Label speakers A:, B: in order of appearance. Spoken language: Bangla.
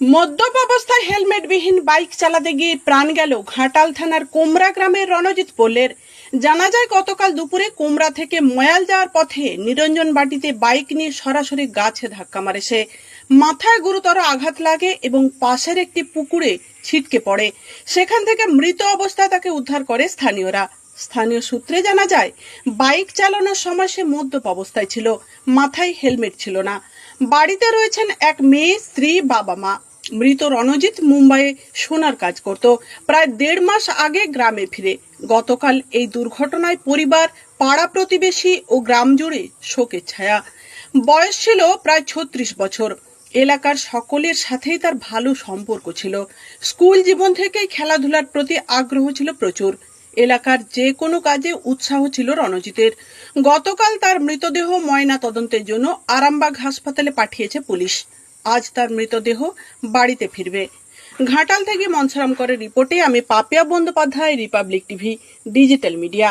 A: মদ্যপ অবস্থায় হেলমেটবিহীন বাইক চালাতে গিয়ে প্রাণ গেল ঘাটাল থানার কোমরা গ্রামের রণজিৎ পোলের জানা যায়, গতকাল দুপুরে কোমরা থেকে ময়াল যাওয়ার পথে নিরঞ্জন বাটিতে বাইক নিয়ে সরাসরি গাছে ধাক্কা মারে সে। মাথায় গুরুতর আঘাত লাগে এবং পাশের একটি পুকুরে ছিটকে পড়ে। সেখান থেকে মৃত অবস্থায় তাকে উদ্ধার করে স্থানীয়রা। স্থানীয় সূত্রে জানা যায়, বাইক চালানোর সময় সে মদ্যপ অবস্থায় ছিল, মাথায় হেলমেট ছিল না। বাড়িতে রয়েছেন এক মেয়ে, স্ত্রী, বাবা মা। মৃত রণজিৎ মুম্বাইয়ে সোনার কাজ করত। প্রায় দেড় মাস আগে গ্রামে ফিরে। গতকাল এই দুর্ঘটনায় পরিবার, পাড়া প্রতিবেশী ও গ্রাম জুড়ে শোকের ছায়া। বয়স ছিল প্রায় ছত্রিশ বছর। এলাকার সকলের সাথেই তার ভালো সম্পর্ক ছিল। স্কুল জীবন থেকেই খেলাধুলার প্রতি আগ্রহ ছিল প্রচুর। এলাকার যে কোনো কাজে উৎসাহ ছিল রণজিতের। গতকাল তার মৃতদেহ ময়না তদন্তের জন্য আরামবাগ হাসপাতালে পাঠিয়েছে পুলিশ। আজ তার মৃতদেহ বাড়িতে ফিরবে। ঘাটাল থেকে মনসারাম করে রিপোর্টে আমি Papiya Bandyopadhyay, Republic TV, digital media.